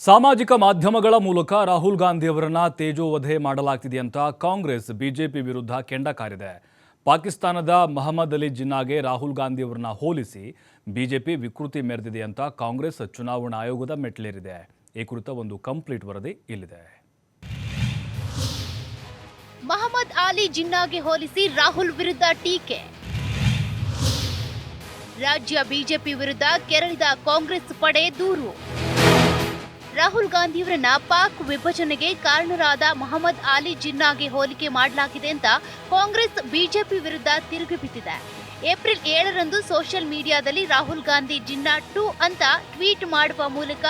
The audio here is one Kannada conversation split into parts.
ಸಾಮಾಜಿಕ ಮಾಧ್ಯಮಗಳ ಮೂಲಕ ರಾಹುಲ್ ಗಾಂಧಿಯವರನ್ನ ತೇಜೋವಧೆ ಮಾಡಲಾಗ್ತಿದೆ ಅಂತ ಕಾಂಗ್ರೆಸ್, ಬಿಜೆಪಿ ವಿರುದ್ಧ ಕೆಂಡ ಕಾರಿದೆ ಪಾಕಿಸ್ತಾನದ ಮಹಮ್ಮದ್ ಅಲಿ ಜಿನ್ನಾಗೆ ರಾಹುಲ್ ಗಾಂಧಿ ಅವರನ್ನ ಹೋಲಿಸಿ ಬಿಜೆಪಿ ವಿಕೃತಿ ಮೆರೆದಿದೆ ಅಂತ ಕಾಂಗ್ರೆಸ್ ಚುನಾವಣಾ ಆಯೋಗದ ಮೆಟ್ಲೇರಿದೆ ಈ ಕುರಿತ ಒಂದು ಕಂಪ್ಲೀಟ್ ವರದಿ ಇಲ್ಲಿದೆ. ಮಹಮ್ಮದ್ ಅಲಿ ಜಿನ್ನಾಗೆ ಹೋಲಿಸಿ ರಾಹುಲ್ ವಿರುದ್ಧ ಟೀಕೆ. ರಾಜ್ಯ ಬಿಜೆಪಿ ವಿರುದ್ಧ ಕೆರಳಿದ ಕಾಂಗ್ರೆಸ್ ಪಡೆ ದೂರು. ರಾಹುಲ್ ಗಾಂಧಿಯವರನ್ನ ಪಾಕ್ ವಿಭಜನೆಗೆ ಕಾರಣರಾದ ಮಹಮ್ಮದ್ ಆಲಿ ಜಿನ್ನಾಗೆ ಹೋಲಿಕೆ ಮಾಡಲಾಗಿದೆ ಅಂತ ಕಾಂಗ್ರೆಸ್, ಬಿಜೆಪಿ ವಿರುದ್ಧ ತಿರುಗಿ ಬಿದ್ದಿದೆ. ಏಪ್ರಿಲ್ ಏಳರಂದು ಸೋಷಿಯಲ್ ಮೀಡಿಯಾದಲ್ಲಿ ರಾಹುಲ್ ಗಾಂಧಿ ಜಿನ್ನಾ ಟು ಅಂತ ಟ್ವೀಟ್ ಮಾಡುವ ಮೂಲಕ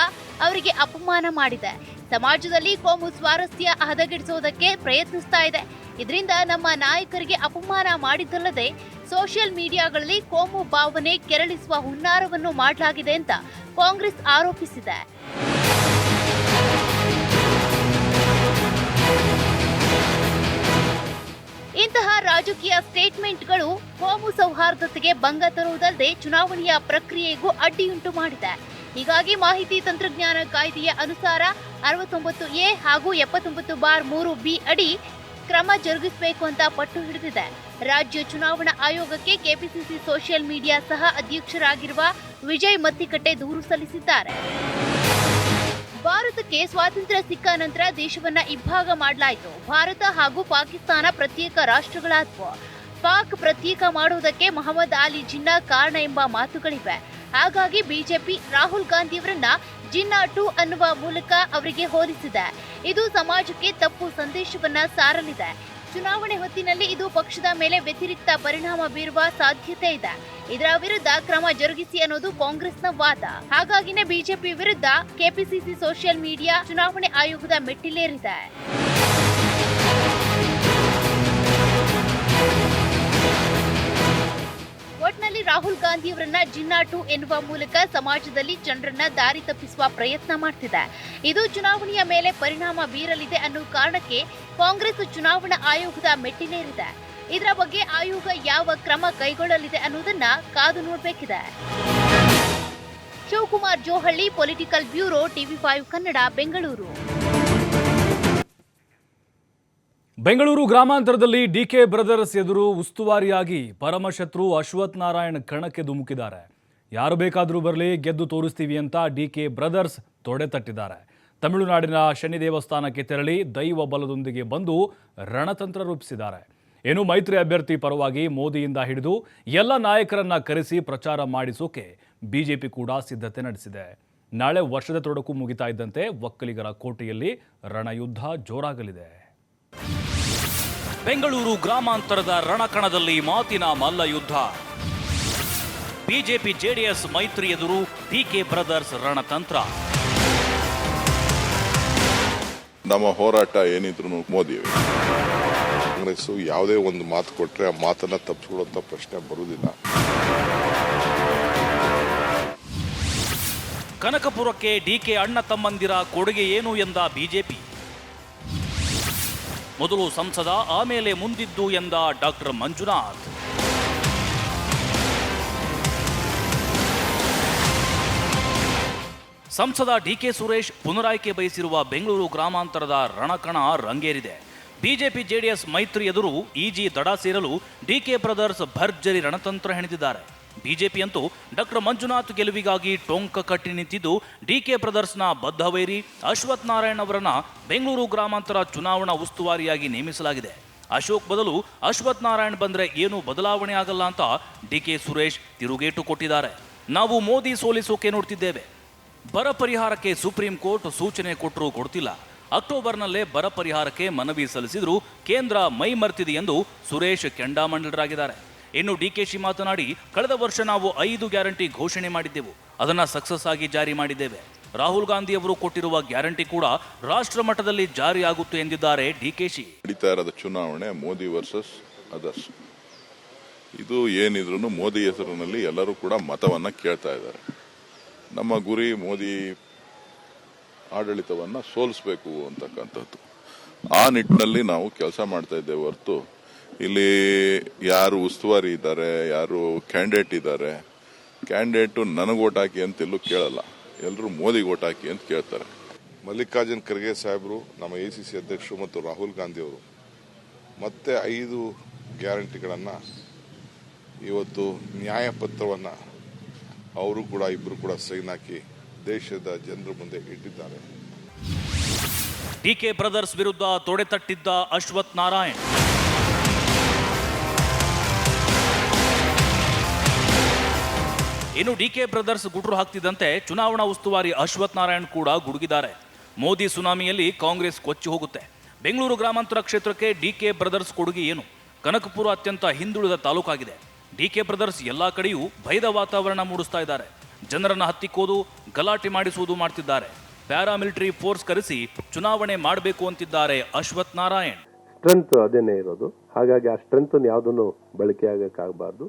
ಅವರಿಗೆ ಅಪಮಾನ ಮಾಡಿದೆ. ಸಮಾಜದಲ್ಲಿ ಕೋಮು ಸ್ವಾರಸ್ಯ ಹದಗೆಡಿಸುವುದಕ್ಕೆ ಪ್ರಯತ್ನಿಸ್ತಾ ಇದೆ. ಇದರಿಂದ ನಮ್ಮ ನಾಯಕರಿಗೆ ಅಪಮಾನ ಮಾಡಿದ್ದಲ್ಲದೆ ಸೋಷಿಯಲ್ ಮೀಡಿಯಾಗಳಲ್ಲಿ ಕೋಮು ಭಾವನೆ ಕೆರಳಿಸುವ ಹುನ್ನಾರವನ್ನು ಮಾಡಲಾಗಿದೆ ಅಂತ ಕಾಂಗ್ರೆಸ್ ಆರೋಪಿಸಿದೆ. ಇಂತಹ ರಾಜಕೀಯ ಸ್ಟೇಟ್ಮೆಂಟ್ಗಳು ಕೋಮು ಸೌಹಾರ್ದತೆಗೆ ಭಂಗ ತರುವುದಲ್ಲದೆ ಚುನಾವಣೆಯ ಪ್ರಕ್ರಿಯೆಗೂ ಅಡ್ಡಿಯುಂಟು ಮಾಡಿದೆ. ಹೀಗಾಗಿ ಮಾಹಿತಿ ತಂತ್ರಜ್ಞಾನ ಕಾಯ್ದೆಯ ಅನುಸಾರ ಅರವತ್ತೊಂಬತ್ತು ಎ ಹಾಗೂ ಎಪ್ಪತ್ತೊಂಬತ್ತು ಬಾರ್ ಮೂರು ಬಿ ಅಡಿ ಕ್ರಮ ಜರುಗಿಸಬೇಕು ಅಂತ ಪಟ್ಟು ಹಿಡಿದಿದೆ. ರಾಜ್ಯ ಚುನಾವಣಾ ಆಯೋಗಕ್ಕೆ ಕೆಪಿಸಿಸಿ ಸೋಷಿಯಲ್ ಮೀಡಿಯಾ ಸಹ ಅಧ್ಯಕ್ಷರಾಗಿರುವ ವಿಜಯ್ ಮತ್ತಿಕಟ್ಟೆ ದೂರು ಸಲ್ಲಿಸಿದ್ದಾರೆ. ಭಾರತಕ್ಕೆ ಸ್ವಾತಂತ್ರ್ಯ ಸಿಕ್ಕ ನಂತರ ದೇಶವನ್ನ ಇಬ್ಬಾಗ ಮಾಡಲಾಯಿತು. ಭಾರತ ಹಾಗೂ ಪಾಕಿಸ್ತಾನ ಪ್ರತ್ಯೇಕ ರಾಷ್ಟ್ರಗಳಾದವು. ಪಾಕ್ ಪ್ರತ್ಯೇಕ ಮಾಡುವುದಕ್ಕೆ ಮೊಹಮ್ಮದ್ ಅಲಿ ಜಿನ್ನಾ ಕಾರಣ ಎಂಬ ಮಾತುಗಳಿವೆ. ಹಾಗಾಗಿ ಬಿಜೆಪಿ ರಾಹುಲ್ ಗಾಂಧಿಯವರನ್ನ ಜಿನ್ನಾ ಟು ಅನ್ನುವ ಮೂಲಕ ಅವರಿಗೆ ಹೋಲಿಸಿದೆ. ಇದು ಸಮಾಜಕ್ಕೆ ತಪ್ಪು ಸಂದೇಶವನ್ನ ಸಾರಲಿದೆ. ಚುನಾವಣೆ ಹೊತ್ತಿನಲ್ಲಿ ಇದು ಪಕ್ಷದ ಮೇಲೆ ವ್ಯತಿರಿಕ್ತ ಪರಿಣಾಮ ಬೀರುವ ಸಾಧ್ಯತೆ ಇದೆ. ಇದರ ವಿರುದ್ಧ ಕ್ರಮ ಜರುಗಿಸಿ ಅನ್ನೋದು ಕಾಂಗ್ರೆಸ್ನ ವಾದ. ಹಾಗಾಗಿನೇ ಬಿಜೆಪಿ ವಿರುದ್ಧ ಕೆಪಿಸಿಸಿ ಸೋಷಿಯಲ್ ಮೀಡಿಯಾ ಚುನಾವಣೆ ಆಯೋಗದ ಮೆಟ್ಟಿಲೇರಿದೆ. ಒಟ್ನಲ್ಲಿ ರಾಹುಲ್ ಗಾಂಧಿಯವರನ್ನ ಜಿನ್ನಾಟು ಎನ್ನುವ ಮೂಲಕ ಸಮಾಜದಲ್ಲಿ ಜನರನ್ನ ದಾರಿ ತಪ್ಪಿಸುವ ಪ್ರಯತ್ನ ಮಾಡ್ತಿದೆ. ಇದು ಚುನಾವಣೆಯ ಮೇಲೆ ಪರಿಣಾಮ ಬೀರಲಿದೆ ಅನ್ನೋ ಕಾರಣಕ್ಕೆ ಕಾಂಗ್ರೆಸ್ ಚುನಾವಣಾ ಆಯೋಗದ ಮೆಟ್ಟಿಲೇರಿದೆ. ಇದರ ಬಗ್ಗೆ ಆಯೋಗ ಯಾವ ಕ್ರಮ ಕೈಗೊಳ್ಳಲಿದೆ ಅನ್ನೋದನ್ನ ಕಾದು ನೋಡಬೇಕಿದೆ. Shivakumar Johalli political bureau TV five Kannada, Bengaluru. Bengaluru ಗ್ರಾಮಾಂತರದಲ್ಲಿ DK brothers ಎದುರು ಉಸ್ತುವಾರಿಯಾಗಿ ಪರಮಶತ್ರು ಅಶ್ವಥ್ ನಾರಾಯಣ್ ಕಣಕ್ಕೆ ಧುಮುಕಿದ್ದಾರೆ. ಯಾರು ಬೇಕಾದರೂ ಬರಲಿ, ಗೆದ್ದು ತೋರಿಸ್ತೀವಿ ಅಂತ ಡಿಕೆ ಬ್ರದರ್ಸ್ ತೊಡೆ ತಟ್ಟಿದ್ದಾರೆ. ತಮಿಳುನಾಡಿನ ಶನಿ ದೇವಸ್ಥಾನಕ್ಕೆ ತೆರಳಿ ದೈವ ಬಲದೊಂದಿಗೆ ಬಂದು ರಣತಂತ್ರ ರೂಪಿಸಿದ್ದಾರೆ. ಏನು ಮೈತ್ರಿ ಅಭ್ಯರ್ಥಿ ಪರವಾಗಿ ಮೋದಿಯಿಂದ ಹಿಡಿದು ಎಲ್ಲ ನಾಯಕರನ್ನ ಕರೆಸಿ ಪ್ರಚಾರ ಮಾಡಿಸೋಕೆ ಬಿಜೆಪಿ ಕೂಡ ಸಿದ್ಧತೆ ನಡೆಸಿದೆ. ನಾಳೆ ವರ್ಷದ ತೊಡಕು ಮುಗಿತಾ ಇದ್ದಂತೆ ಒಕ್ಕಲಿಗರ ಕೋಟೆಯಲ್ಲಿ ರಣಯುದ್ಧ ಜೋರಾಗಲಿದೆ. ಬೆಂಗಳೂರು ಗ್ರಾಮಾಂತರದ ರಣಕಣದಲ್ಲಿ ಮಾತಿನ ಮಲ್ಲ ಯುದ್ಧ ಬಿಜೆಪಿ ಜೆಡಿಎಸ್ ಮೈತ್ರಿ ಎದುರು ಡಿಕೆ ಬ್ರದರ್ಸ್ ರಣತಂತ್ರ. ನಮ್ಮ ಹೋರಾಟ ಏನಿದ್ರು ಮೋದಿ ಕಾಂಗ್ರೆಸ್ ಯಾವುದೇ ಒಂದು ಮಾತು ಕೊಟ್ಟರೆ ಆ ಮಾತನ್ನ ತಪ್ಪಿಸ್ಕೊಳ್ಳುವಂತ ಪ್ರಶ್ನೆ ಬರುವುದಿಲ್ಲ. ಕನಕಪುರಕ್ಕೆ ಡಿಕೆ ಅಣ್ಣ ತಮ್ಮಂದಿರ ಕೊಡುಗೆ ಏನು ಎಂದ ಬಿಜೆಪಿ? ಮೊದಲು ಸಂಸದ, ಆಮೇಲೆ ಮುಂದಿದ್ದು ಎಂದ ಡಾಕ್ಟರ್ ಮಂಜುನಾಥ್. ಸಂಸದ ಡಿಕೆ ಸುರೇಶ್ ಪುನರಾಯ್ಕೆ ಬಯಸಿರುವ ಬೆಂಗಳೂರು ಗ್ರಾಮಾಂತರದ ರಣಕಣ ರಂಗೇರಿದೆ. ಬಿಜೆಪಿ ಜೆಡಿಎಸ್ ಮೈತ್ರಿ ಎದುರು ಇಜಿ ದಡ ಸೇರಲು ಡಿಕೆ ಬ್ರದರ್ಸ್ ಭರ್ಜರಿ ರಣತಂತ್ರ ಹೆಣೆದಿದ್ದಾರೆ. ಬಿಜೆಪಿ ಅಂತೂ ಡಾಕ್ಟರ್ ಮಂಜುನಾಥ್ ಗೆಲುವಿಗಾಗಿ ಟೊಂಕ ಕಟ್ಟಿ ನಿಂತಿದ್ದು ಡಿಕೆ ಬ್ರದರ್ಸ್ನ ಬದ್ಧವೈರಿ. ಅಶ್ವಥ್ ನಾರಾಯಣ್ ಅವರನ್ನ ಬೆಂಗಳೂರು ಗ್ರಾಮಾಂತರ ಚುನಾವಣಾ ಉಸ್ತುವಾರಿಯಾಗಿ ನೇಮಿಸಲಾಗಿದೆ. ಅಶೋಕ್ ಬದಲು ಅಶ್ವಥ್ ನಾರಾಯಣ್ ಬಂದ್ರೆ ಏನೂ ಬದಲಾವಣೆ ಆಗಲ್ಲ ಅಂತ ಡಿಕೆ ಸುರೇಶ್ ತಿರುಗೇಟು ಕೊಟ್ಟಿದ್ದಾರೆ. ನಾವು ಮೋದಿ ಸೋಲಿಸೋಕೆ ನೋಡ್ತಿದ್ದೇವೆ. ಬರ ಪರಿಹಾರಕ್ಕೆ ಸುಪ್ರೀಂ ಕೋರ್ಟ್ ಸೂಚನೆ ಕೊಟ್ಟರೂ ಕೊಡ್ತಿಲ್ಲ. ಅಕ್ಟೋಬರ್ನಲ್ಲೇ ಬರ ಪರಿಹಾರಕ್ಕೆ ಮನವಿ ಸಲ್ಲಿಸಿದರೂ ಕೇಂದ್ರ ಮೈ ಮರ್ತಿದೆ ಎಂದು ಸುರೇಶ್ ಕೆಂಡಾಮಂಡಲರಾಗಿದ್ದಾರೆ. ಇನ್ನು ಡಿ ಕೆ ಶಿ ಮಾತನಾಡಿ, ಕಳೆದ ವರ್ಷ ನಾವು ಐದು ಗ್ಯಾರಂಟಿ ಘೋಷಣೆ ಮಾಡಿದ್ದೆವು. ಅದನ್ನು ಸಕ್ಸಸ್ ಆಗಿ ಜಾರಿ ಮಾಡಿದ್ದೇವೆ. ರಾಹುಲ್ ಗಾಂಧಿ ಅವರು ಕೊಟ್ಟಿರುವ ಗ್ಯಾರಂಟಿ ಕೂಡ ರಾಷ್ಟ್ರ ಮಟ್ಟದಲ್ಲಿ ಜಾರಿಯಾಗುತ್ತೆ ಎಂದಿದ್ದಾರೆ ಡಿಕೆಶಿ ನಡೀತಾ ಇರೋದು ಚುನಾವಣೆ, ಮೋದಿ ವರ್ಸಸ್ ಅದರ್ಸ್ ಇದು ಏನಿದ್ರು ಮೋದಿ ಹೆಸರಿನಲ್ಲಿ ಎಲ್ಲರೂ ಕೂಡ ಮತವನ್ನ ಕೇಳ್ತಾ ಇದ್ದಾರೆ. ನಮ್ಮ ಗುರಿ ಮೋದಿ ಆಡಳಿತವನ್ನ ಸೋಲಿಸಬೇಕು ಅಂತಕ್ಕಂಥದ್ದು. ಆ ನಿಟ್ಟಿನಲ್ಲಿ ನಾವು ಕೆಲಸ ಮಾಡ್ತಾ ಇದ್ದೇವೆ ಹೊರತು ಇಲ್ಲಿ ಯಾರು ಉಸ್ತುವಾರಿ ಇದ್ದಾರೆ ಯಾರು ಕ್ಯಾಂಡಿಡೇಟ್ ಇದ್ದಾರೆ ಕ್ಯಾಂಡಿಡೇಟು ನನಗೆ ಓಟ್ ಹಾಕಿ ಅಂತ ಎಲ್ಲೂ ಕೇಳಲ್ಲ. ಎಲ್ಲರೂ ಮೋದಿಗೆ ಓಟ್ ಹಾಕಿ ಅಂತ ಕೇಳ್ತಾರೆ. ಮಲ್ಲಿಕಾರ್ಜುನ್ ಖರ್ಗೆ ಸಾಹೇಬರು ನಮ್ಮ ಎ ಸಿ ಸಿ ಅಧ್ಯಕ್ಷರು ಮತ್ತು ರಾಹುಲ್ ಗಾಂಧಿ ಅವರು ಮತ್ತೆ ಐದು ಗ್ಯಾರಂಟಿಗಳನ್ನು ಇವತ್ತು ನ್ಯಾಯಪತ್ರವನ್ನು ಅವರು ಕೂಡ ಇಬ್ಬರು ಕೂಡ ಸೈನ್ ಹಾಕಿ ದೇಶದ ಜನರ ಮುಂದೆ ಇಟ್ಟಿದ್ದಾರೆ. ಡಿಕೆ ಬ್ರದರ್ಸ್ ವಿರುದ್ಧ ತೊಡೆತಟ್ಟಿದ್ದ ಅಶ್ವಥ್ ನಾರಾಯಣ್. ಇನ್ನು ಡಿಕೆ ಬ್ರದರ್ಸ್ ಗುಡ್ರು ಹಾಕ್ತಿದ್ದಂತೆ ಚುನಾವಣಾ ಉಸ್ತುವಾರಿ ಅಶ್ವಥ್ ನಾರಾಯಣ್ ಕೂಡ ಗುಡುಗಿದ್ದಾರೆ. ಮೋದಿ ಸುನಾಮಿಯಲ್ಲಿ ಕಾಂಗ್ರೆಸ್ ಕೊಚ್ಚಿ ಹೋಗುತ್ತೆ. ಬೆಂಗಳೂರು ಗ್ರಾಮಾಂತರ ಕ್ಷೇತ್ರಕ್ಕೆ ಡಿ ಕೆ ಬ್ರದರ್ಸ್ ಕೊಡುಗೆ ಏನು? ಕನಕಪುರ ಅತ್ಯಂತ ಹಿಂದುಳಿದ ತಾಲೂಕಾಗಿದೆ. ಡಿಕೆ ಬ್ರದರ್ಸ್ ಎಲ್ಲ ಕಡೆಯೂ ಭಯದ ವಾತಾವರಣ ಮೂಡಿಸ್ತಾ ಇದ್ದಾರೆ. ಜನರನ್ನು ಹತ್ತಿಕ್ಕೋದು, ಗಲಾಟೆ ಮಾಡಿಸುವುದು ಮಾಡ್ತಿದ್ದಾರೆ. ಪ್ಯಾರಾಮಿಲಿಟರಿ ಫೋರ್ಸ್ ಕರೆಸಿ ಚುನಾವಣೆ ಮಾಡಬೇಕು ಅಂತಿದ್ದಾರೆ ಅಶ್ವಥ್ ನಾರಾಯಣ್. ಸ್ಟ್ರೆಂತ್ ಅದೇನೇ ಇರೋದು. ಹಾಗಾಗಿ ಆ ಸ್ಟ್ರೆಂತ್ ಯಾವುದನ್ನು ಬಳಕೆ ಆಗಕ್ಕಾಗಬಾರ್ದು.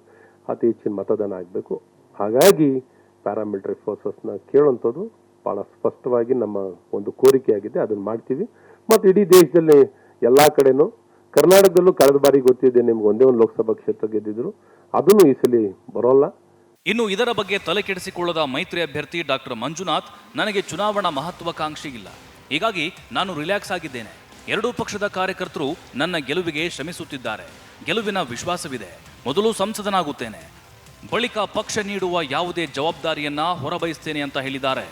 ಅತಿ ಹೆಚ್ಚಿನ ಮತದಾನ ಆಗಬೇಕು. ಹಾಗಾಗಿ ಪ್ಯಾರಾಮಿಲಿಟರಿ ಫೋರ್ಸಸ್ನ ಕೇಳುವಂಥದ್ದು ಭಾಳ ಸ್ಪಷ್ಟವಾಗಿ ನಮ್ಮ ಒಂದು ಕೋರಿಕೆಯಾಗಿದೆ. ಅದನ್ನು ಮಾಡ್ತೀವಿ. ಮತ್ತು ಇಡೀ ದೇಶದಲ್ಲಿ ಎಲ್ಲ ಕಡೆನೂ, ಕರ್ನಾಟಕದಲ್ಲೂ ಕಳೆದ ಬಾರಿ ಗೊತ್ತಿದೆ, ನಿಮ್ಗೆ ಒಂದೇ ಒಂದು ಲೋಕಸಭಾ ಕ್ಷೇತ್ರ ಗೆದ್ದಿದ್ರು. ಅದನ್ನು ಈ ಸಲ ಬರೋಲ್ಲ. ಇನ್ನು ಇದರ ಬಗ್ಗೆ ತಲೆ ಕೆಡಿಸಿಕೊಳ್ಳದ ಮೈತ್ರಿ ಅಭ್ಯರ್ಥಿ ಡಾಕ್ಟರ್ ಮಂಜುನಾಥ್, ನನಗೆ ಚುನಾವಣಾ ಮಹತ್ವಾಕಾಂಕ್ಷಿ ಇಲ್ಲ. ಹೀಗಾಗಿ ನಾನು ರಿಲ್ಯಾಕ್ಸ್ ಆಗಿದ್ದೇನೆ. ಎರಡೂ ಪಕ್ಷದ ಕಾರ್ಯಕರ್ತರು ನನ್ನ ಗೆಲುವಿಗೆ ಶ್ರಮಿಸುತ್ತಿದ್ದಾರೆ. ಗೆಲುವಿನ ವಿಶ್ವಾಸವಿದೆ. ಮೊದಲು ಸಂಸದನಾಗುತ್ತೇನೆ. ಬಳಿಕ ಪಕ್ಷ ನೀಡುವ ಯಾವುದೇ ಜವಾಬ್ದಾರಿಯನ್ನ ಹೊರಬಯಸ್ತೇನೆ ಅಂತ ಹೇಳಿದ್ದಾರೆ.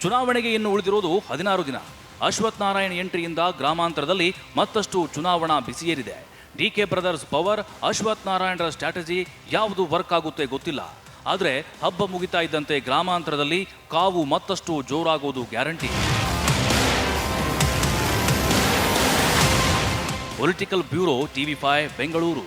ಚುನಾವಣೆಗೆ ಇನ್ನು ಉಳಿದಿರೋದು ಹದಿನಾರು ದಿನ. ಅಶ್ವಥ್ ನಾರಾಯಣ್ ಎಂಟ್ರಿಯಿಂದ ಗ್ರಾಮಾಂತರದಲ್ಲಿ ಮತ್ತಷ್ಟು ಚುನಾವಣಾ ಬಿಸಿಯೇರಿದೆ. ಡಿಕೆ ಬ್ರದರ್ಸ್ ಪವರ್, ಅಶ್ವಥ್ ನಾರಾಯಣರ ಸ್ಟ್ರಾಟಜಿ ಯಾವುದು ವರ್ಕ್ ಆಗುತ್ತೆ ಗೊತ್ತಿಲ್ಲ. ಆದರೆ ಹಬ್ಬ ಮುಗಿತಾ ಇದ್ದಂತೆ ಗ್ರಾಮಾಂತರದಲ್ಲಿ ಕಾವು ಮತ್ತಷ್ಟು ಜೋರಾಗೋದು guarantee. Political bureau TV five Bengaluru